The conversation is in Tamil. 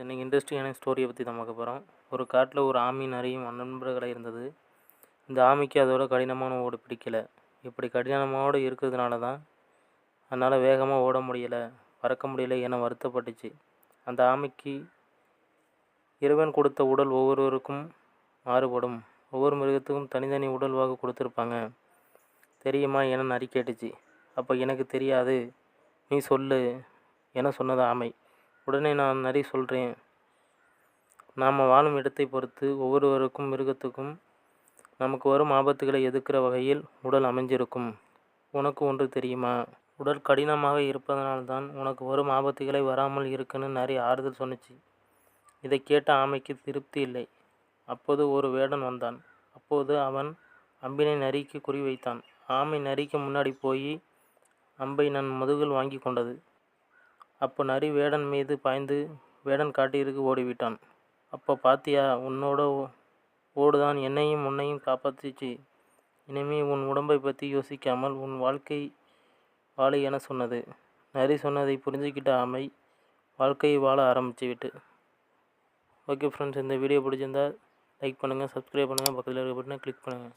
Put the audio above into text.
இன்றைக்கி இன்ட்ரெஸ்டிங்கான ஸ்டோரியை பற்றி தான் பார்க்க போகிறோம் ஒரு காட்டில் ஒரு ஆமி நிறையும் நண்பர்களாக இருந்தது. இந்த ஆமைக்கு அதோட கடினமான ஓடு பிடிக்கல. இப்படி கடினமோடு இருக்கிறதுனால தான் அதனால் வேகமாக ஓட முடியலை பறக்க முடியல என வருத்தப்பட்டுச்சு. அந்த ஆமைக்கு இறைவன் கொடுத்த உடல் ஒவ்வொருவருக்கும் மாறுபடும். ஒவ்வொரு மிருகத்துக்கும் தனித்தனி உடல் வாக்கு கொடுத்துருப்பாங்க. தெரியுமா என நரி கேட்டுச்சு. அப்போ எனக்கு தெரியாது. நீ சொல்லு என சொன்னது ஆமை. உடனே நான் நரி சொல்கிறேன் நாம் வாழும் இடத்தை பொறுத்து ஒவ்வொருவருக்கும் மிருகத்துக்கும் நமக்கு வரும் ஆபத்துகளை எதிர்க்கிற வகையில் உடல் அமைஞ்சிருக்கும். உனக்கு ஒன்று தெரியுமா? உடல் கடினமாக இருப்பதனால்தான் உனக்கு வரும் ஆபத்துகளை வராமல் இருக்குன்னு நரி ஆறுதல் சொன்னுச்சு. இதை கேட்ட ஆமைக்கு திருப்தி இல்லை. அப்போது ஒரு வேடன் வந்தான். அப்போது அவன் அம்பினை நரிக்கு குறிவைத்தான் ஆமை நரிக்கு முன்னாடி போய் அம்பை நன் முதுகில் வாங்கி கொண்டது. அப்போ நரி வேடன் மீது பாய்ந்து வேடன் காட்டிற்கு ஓடிவிட்டான். அப்போ பாத்தியா உன்னோட ஓடுதான் என்னையும் உன்னையும் காப்பாற்றிச்சு. இனிமே உன் உடம்பை பற்றி யோசிக்காமல் உன் வாழ்க்கை வாழு என சொன்னது. நரி சொன்னதை புரிஞ்சுக்கிட்ட ஆமை வாழ்க்கையை வாழ ஆரம்பிச்சு விட்டு ஓகே ஃப்ரெண்ட்ஸ் இந்த வீடியோ பிடிச்சிருந்தா லைக் பண்ணுங்கள் சப்ஸ்கிரைப் பண்ணுங்கள் பக்கத்தில் இருக்க பட்டனை கிளிக் பண்ணுங்கள்